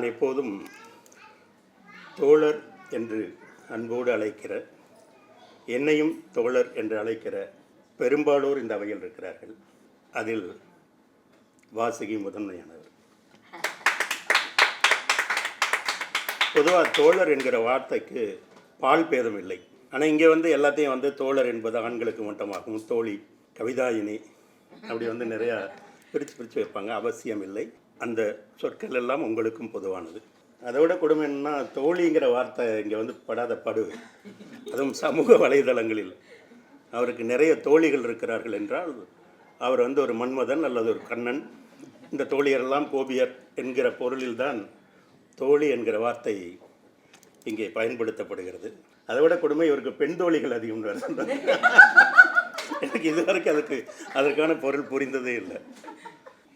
நான் எப்போதும் தோழர் என்று அன்போடு அழைக்கிற என்னையும் தோழர் என்று அழைக்கிற பெரும்பாலோர் இந்த அவையில் இருக்கிறார்கள். அதில் வாசுகி முதன்மையானவர். பொதுவாக தோழர் என்கிற வார்த்தைக்கு பால் பேதம் இல்லை. ஆனால் இங்கே வந்து எல்லாத்தையும் வந்து தோழர் என்பது ஆண்களுக்கு மட்டுமாகும் தோழி கவிதாயினி அப்படி வந்து நிறையா பிரித்து பிரித்து வைப்பாங்க. அவசியம் இல்லை. அந்த சொற்கள் எல்லாம் உங்களுக்கும் பொதுவானது. அதை விட கொடுமை என்னன்னா தோழிங்கிற வார்த்தை இங்கே வந்து படாத படு. அதுவும் சமூக வலைதளங்களில். அவருக்கு நிறைய தோழிகள் இருக்கிறார்கள் என்றால் அவர் வந்து ஒரு மன்மதன் அல்லது ஒரு கண்ணன். இந்த தோழியரெல்லாம் கோபியர் என்கிற பொருளில்தான் தோழி என்கிற வார்த்தை இங்கே பயன்படுத்தப்படுகிறது. அதை விட கொடுமை இவருக்கு பெண் தோழிகள் அதிகம் எனக்கு இதுவரைக்கும் அதுக்கு அதற்கான பொருள் புரிந்ததே இல்லை.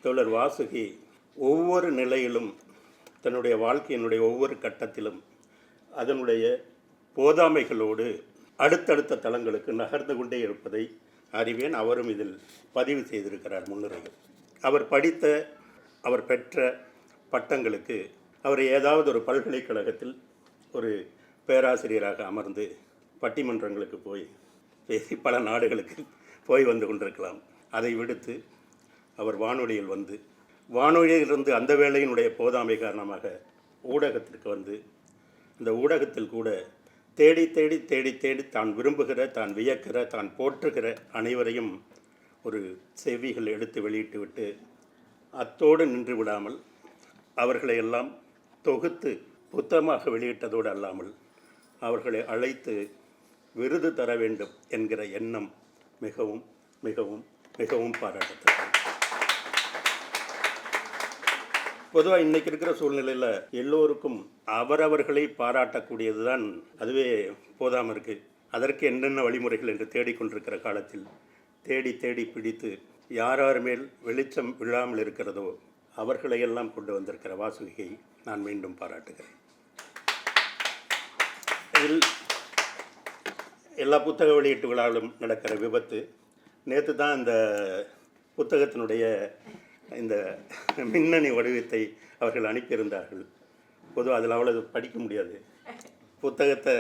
தோழர் வாசுகி ஒவ்வொரு நிலையிலும் தன்னுடைய வாழ்க்கையினுடைய ஒவ்வொரு கட்டத்திலும் அதனுடைய போதாமைகளோடு அடுத்தடுத்த தளங்களுக்கு நகர்ந்து கொண்டே இருப்பதை அறிவேன். அவரும் இதில் பதிவு செய்திருக்கிறார் முன்னுரையில் அவர் படித்த அவர் பெற்ற பட்டங்களுக்கு அவர் ஏதாவது ஒரு பல்கலைக்கழகத்தில் ஒரு பேராசிரியராக அமர்ந்து பட்டிமன்றங்களுக்கு போய் பேசி பல நாடுகளுக்கு போய் வந்து கொண்டிருக்கலாம். அதை விடுத்து அவர் வானொலியில் வந்து வானொலியிலிருந்து அந்த வேளையினுடைய போதாமை காரணமாக ஊடகத்திற்கு வந்து அந்த ஊடகத்தில் கூட தேடி தேடி தேடி தேடி தான் விரும்புகிற தான் வியக்கிற தான் போற்றுகிற அனைவரையும் ஒரு செவிகள் எடுத்து வெளியிட்டு விட்டு அத்தோடு நின்று விடாமல் அவர்களை எல்லாம் தொகுத்து புத்தகமாக வெளியிட்டதோடு அல்லாமல் அவர்களை அழைத்து விருது தர வேண்டும் என்கிற எண்ணம் மிகவும் மிகவும் மிகவும் பாராட்டத்தக்கது. பொதுவாக இன்றைக்கி இருக்கிற சூழ்நிலையில் எல்லோருக்கும் அவரவர்களை பாராட்டக்கூடியது தான் அதுவே போதாமல் இருக்குது அதற்கு என்னென்ன வழிமுறைகள் என்று தேடிக்கொண்டிருக்கிற காலத்தில் தேடி தேடி பிடித்து யார் யார் மேல் வெளிச்சம் விழாமல் இருக்கிறதோ அவர்களையெல்லாம் கொண்டு வந்திருக்கிற வாசுகியை நான் மீண்டும் பாராட்டுகிறேன். இதில் எல்லா புத்தக வெளியீட்டு விழாவிலும் நடக்கிற விபத்து. நேற்று தான் இந்த புத்தகத்தினுடைய இந்த மின்னணு வடிவத்தை அவர்கள் அனுப்பியிருந்தார்கள். பொதுவாக அதில் அவ்வளவு படிக்க முடியாது. புத்தகத்தை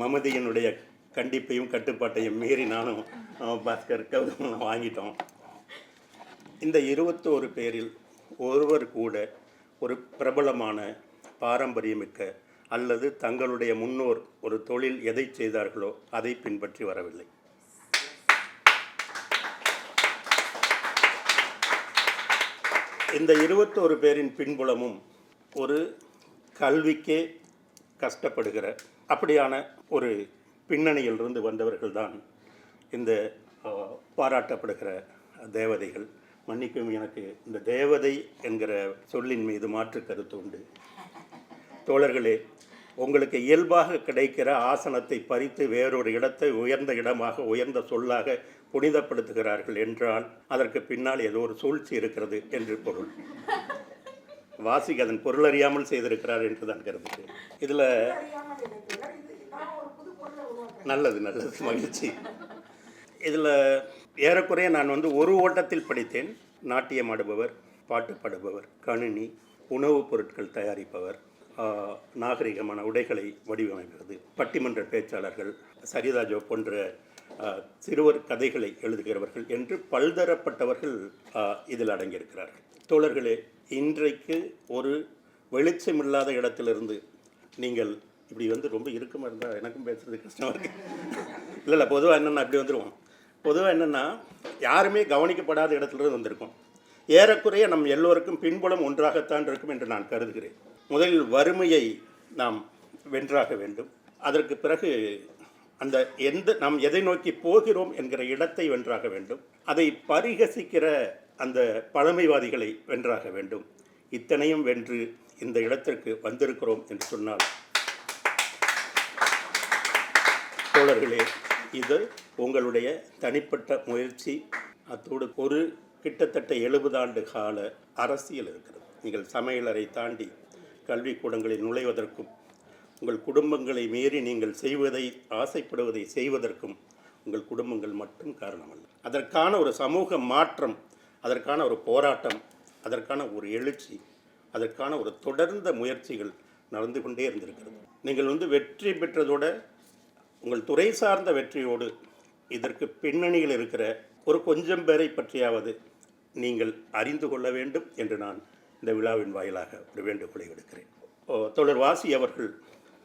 மமதியினுடைய கண்டிப்பையும் கட்டுப்பாட்டையும் மீறி நானும் பாஸ்கர் கௌதமும் வாங்கிட்டோம். இந்த இருபத்தோரு பேரில் ஒருவர் கூட ஒரு பிரபலமான பாரம்பரியமிக்க அல்லது தங்களுடைய முன்னோர் ஒரு தொழில் எதை செய்தார்களோ அதை பின்பற்றி வரவில்லை. இந்த இருபத்தோரு பேரின் பின்புலமும் ஒரு கல்விக்கே கஷ்டப்படுகிற அப்படியான ஒரு பின்னணியிலிருந்து வந்தவர்கள்தான் இந்த பாராட்டப்படுகிற தேவதைகள். மன்னிக்கும் எனக்கு இந்த தேவதை என்கிற சொல்லின் மீது மாற்று கருத்து உண்டு. தோழர்களே உங்களுக்கு இயல்பாக கிடைக்கிற ஆசனத்தை பறித்து வேறொரு இடத்தை உயர்ந்த இடமாக உயர்ந்த சொல்லாக புனிதப்படுத்துகிறார்கள் என்றால் அதற்கு பின்னால் ஏதோ ஒரு சூழ்ச்சி இருக்கிறது என்று பொருள். வாசிக்கு அதன் பொருள் அறியாமல் செய்திருக்கிறார் என்று தான் கருதுகிறேன். இதில் நல்லது நல்லது. மகிழ்ச்சி. இதில் ஏறக்குறைய நான் வந்து ஒரு ஓட்டத்தில் படித்தேன். நாட்டியம் ஆடுபவர் பாட்டு பாடுபவர் கணினி உணவுப் பொருட்கள் தயாரிப்பவர் நாகரிகமான உடைகளை வடிவமைக்கிறது பட்டிமன்ற பேச்சாளர்கள் சரிதா ஜோ போன்ற சிறுவர் கதைகளை எழுதுகிறவர்கள் என்று பல்தரப்பட்டவர்கள் இதில் அடங்கியிருக்கிறார்கள். தோழர்களே இன்றைக்கு ஒரு வெளிச்சமில்லாத இடத்திலிருந்து நீங்கள் இப்படி வந்து ரொம்ப இறுக்கமாக இருந்தால் எனக்கும் பேசுறது கஷ்டமாக இருக்கு. இல்லை இல்லை பொதுவாக என்னென்னா அப்படி வந்துடுவோம் பொதுவாக என்னென்னா யாருமே கவனிக்கப்படாத இடத்துலேருந்து வந்திருக்கோம். ஏறக்குறைய நம் எல்லோருக்கும் பின்புலம் ஒன்றாகத்தான் இருக்கும் என்று நான் கருதுகிறேன். முதலில் வறுமையை நாம் வென்றாக வேண்டும். அதற்கு பிறகு அந்த எந்த நாம் எதை நோக்கி போகிறோம் என்கிற இடத்தை வென்றாக வேண்டும். அதை பரிகசிக்கிற அந்த பழமைவாதிகளை வென்றாக வேண்டும். இத்தனையும் வென்று இந்த இடத்திற்கு வந்திருக்கிறோம் என்று சொன்னால் தோழர்களே இது உங்களுடைய தனிப்பட்ட முயற்சி. அத்தோடு ஒரு கிட்டத்தட்ட எழுபது ஆண்டு கால அரசியல் இருக்கிறது. நீங்கள் சமையலறை தாண்டி கல்விக்கூடங்களில் நுழைவதற்கும் உங்கள் குடும்பங்களை மீறி நீங்கள் செய்வதை ஆசைப்படுவதை செய்வதற்கும் உங்கள் குடும்பங்கள் மட்டும் காரணமல்ல. அதற்கான ஒரு சமூக மாற்றம் அதற்கான ஒரு போராட்டம் அதற்கான ஒரு எழுச்சி அதற்கான ஒரு தொடர்ந்த முயற்சிகள் நடந்து கொண்டே இருந்திருக்கிறது. நீங்கள் வந்து வெற்றி பெற்றதோட உங்கள் துறை சார்ந்த வெற்றியோடு இதற்கு பின்னணியில் இருக்கிற ஒரு கொஞ்சம் பேரை பற்றியாவது நீங்கள் அறிந்து கொள்ள வேண்டும் என்று நான் இந்த விழாவின் வாயிலாக ஒரு வேண்டுகோளை விடுக்கிறேன். ஓ, தோழர் வாசி அவர்கள்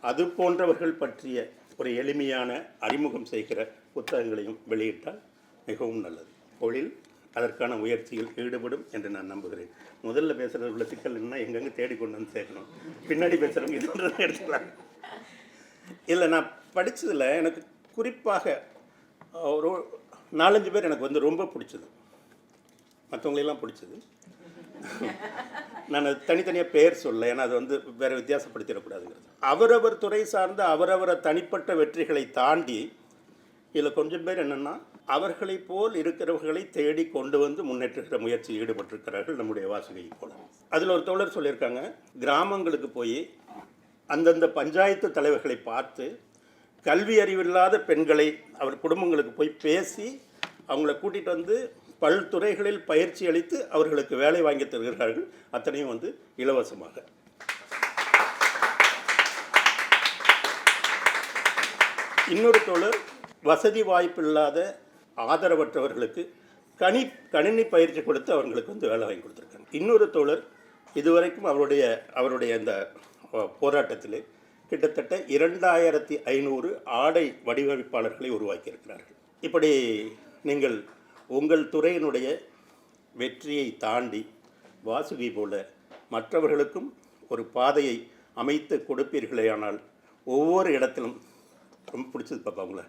அது போன்றவர்கள் பற்றிய ஒரு எளிமையான அறிமுகம் செய்கிற புத்தகங்களையும் வெளியிட்டால் மிகவும் நல்லது. தொழில் அதற்கான முயற்சியில் ஈடுபடும் என்று நான் நம்புகிறேன். முதல்ல பேசுகிறவங்கள சிக்கல் என்ன எங்கெங்கே தேடி கொண்டு வந்து சேர்க்கணும். பின்னாடி பேசுகிறவங்க இதுன்றதை எடுத்துக்கலாம். இல்லை நான் படித்ததில் எனக்கு குறிப்பாக ஒரு நாலஞ்சு பேர் எனக்கு வந்து ரொம்ப பிடிச்சது. மற்றவங்களெல்லாம் பிடிச்சது. நான் அது தனித்தனியாக பெயர் சொல்ல ஏன்னா அது வந்து வேறு வித்தியாசப்படுத்திடக்கூடாதுங்கிறது. அவரவர் துறை சார்ந்த அவரவரை தனிப்பட்ட வெற்றிகளை தாண்டி இதில் கொஞ்சம் பேர் என்னென்னா அவர்களைப் போல் இருக்கிறவர்களை தேடி கொண்டு வந்து முன்னேற்றுகிற முயற்சியில் ஈடுபட்டிருக்கிறார்கள் நம்முடைய வாசகை போல. அதில் ஒரு தோழர் சொல்லியிருக்காங்க கிராமங்களுக்கு போய் அந்தந்த பஞ்சாயத்து தலைவர்களை பார்த்து கல்வி அறிவில்லாத பெண்களை அவர் குடும்பங்களுக்கு போய் பேசி அவங்கள கூட்டிகிட்டு வந்து பல்துறைகளில் பயிற்சி அளித்து அவர்களுக்கு வேலை வாங்கி தருகிறார்கள். அத்தனையும் வந்து இலவசமாக. இன்னொரு தோழர் வசதி வாய்ப்பில்லாத ஆதரவற்றவர்களுக்கு கணி கணினி பயிற்சி கொடுத்து அவர்களுக்கு வந்து வேலை வாங்கி கொடுத்துருக்காங்க. இன்னொரு தோழர் இதுவரைக்கும் அவருடைய அவருடைய இந்த போராட்டத்தில் கிட்டத்தட்ட இரண்டாயிரத்தி ஐநூறு ஆடை வடிவமைப்பாளர்களை உருவாக்கியிருக்கிறார்கள். இப்படி நீங்கள் உங்கள் துறையினுடைய வெற்றியை தாண்டி வாசுகி போல மற்றவர்களுக்கும் ஒரு பாதையை அமைத்து கொடுப்பீர்களே ஆனால் ஒவ்வொரு இடத்திலும் ரொம்ப பிடிச்சது பாப்பா உங்களை.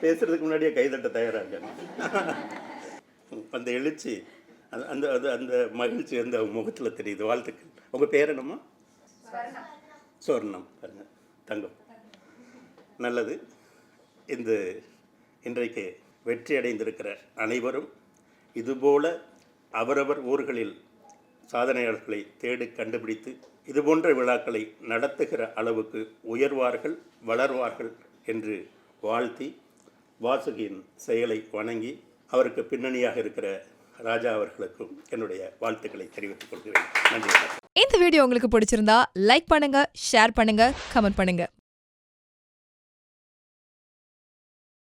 பேசுகிறதுக்கு முன்னாடியே கைதட்ட தயாராக அந்த எழுச்சி அந்த அந்த அது அந்த மகிழ்ச்சி அந்த முகத்தில் தெரியுது வாழ்த்துக்கள். உங்கள் பேர் என்னம்மா? சொர்ணம். தங்கம். நல்லது. இந்த இன்றைக்கு வெற்றியடைந்திருக்கிற அனைவரும் இதுபோல அவரவர் ஊர்களில் சாதனையாளர்களை தேடி கண்டுபிடித்து இதுபோன்ற விழாக்களை நடத்துகிற அளவுக்கு உயர்வார்கள் வளர்வார்கள் என்று வாழ்த்தி வாசுகியின் செயலை வணங்கி அவருக்கு பின்னணியாக இருக்கிற ராஜா அவர்களுக்கும் என்னுடைய வாழ்த்துக்களை தெரிவித்துக் கொள்கிறேன். நன்றி. இந்த வீடியோ உங்களுக்கு பிடிச்சிருந்தா லைக் பண்ணுங்க ஷேர் பண்ணுங்க கமெண்ட் பண்ணுங்க.